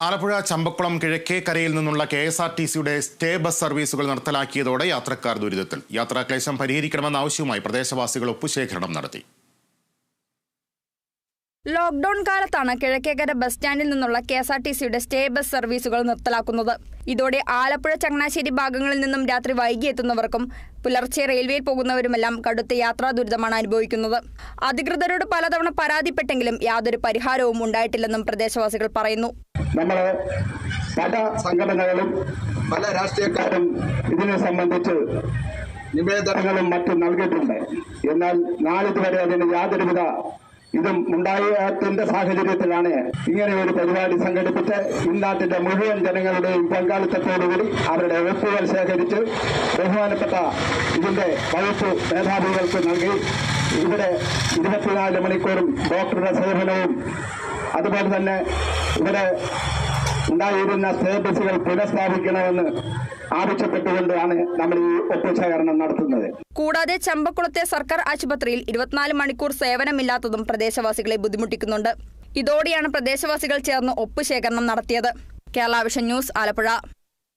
ആലപ്പുഴ ചമ്പക്കുളം കിഴക്കേക്കരയിൽ നിന്നുള്ള K S R T സിയുടെ സ്റ്റേ ബസ് സർവീസുകൾ നിർത്തലാക്കിയതോടെ യാത്രക്കാർ ദുരിതത്തിൽ. യാത്രാക്ലേശം പരിഹരിക്കണമെന്ന ആവശ്യവുമായി പ്രദേശവാസികൾ ഒപ്പുശേഖരണം നടത്തി. ലോക്ഡൌൺ കാലത്താണ് കിഴക്കേക്കര ബസ് സ്റ്റാൻഡിൽ നിന്നുള്ള കെ എസ് ആർ ടി സിയുടെ സ്റ്റേ ബസ് സർവീസുകൾ നിർത്തലാക്കുന്നത്. ഇതോടെ ആലപ്പുഴ ചങ്ങനാശ്ശേരി ഭാഗങ്ങളിൽ നിന്നും രാത്രി വൈകി എത്തുന്നവർക്കും പുലർച്ചെ റെയിൽവേയിൽ പോകുന്നവരുമെല്ലാം കടുത്ത യാത്രാ ദുരിതമാണ് അനുഭവിക്കുന്നത്. അധികൃതരോട് പലതവണ പരാതിപ്പെട്ടെങ്കിലും യാതൊരു പരിഹാരവും ഉണ്ടായിട്ടില്ലെന്നും പ്രദേശവാസികൾ പറയുന്നു. നമ്മൾ പല സംഘടനകളും പല രാഷ്ട്രീയക്കാരും ഇതിനെ സംബന്ധിച്ച് നിവേദനങ്ങളും മറ്റും നൽകിയിട്ടുണ്ട്. എന്നാൽ നാളിതുവരെ അതിന് യാതൊരുവിധ ഇതും ഉണ്ടായത്തിന്റെ സാഹചര്യത്തിലാണ് ഇങ്ങനെ ഒരു പരിപാടി സംഘടിപ്പിച്ച് ഇന്നാട്ടിന്റെ മുഴുവൻ ജനങ്ങളുടെയും പങ്കാളിത്തത്തോടുകൂടി അവരുടെ ഒപ്പുകൾ ശേഖരിച്ച് ബഹുമാനപ്പെട്ട ഇതിന്റെ വകുപ്പ് മേധാവികൾക്ക് നൽകി. ഇവിടെ ഇരുപത്തിനാല് മണിക്കൂറും ഡോക്ടറുടെ സേവനവും അതുപോലെ തന്നെ ഇവിടെ ഉണ്ടായിരുന്ന സേബസുകൾ പുനഃസ്ഥാപിക്കണമെന്ന് ആവശ്യപ്പെട്ടുകൊണ്ടാണ് നമ്മൾ ഈ ഒപ്പുശേഖരണം നടത്തുന്നത്. കൂടാതെ ചമ്പക്കുളത്തെ സർക്കാർ ആശുപത്രിയിൽ ഇരുപത്തിനാല് മണിക്കൂർ സേവനമില്ലാത്തതും പ്രദേശവാസികളെ ബുദ്ധിമുട്ടിക്കുന്നുണ്ട്. ഇതോടെയാണ് പ്രദേശവാസികൾ ചേർന്ന് ഒപ്പുശേഖരണം നടത്തിയത്. Kerala vision news Alappuzha.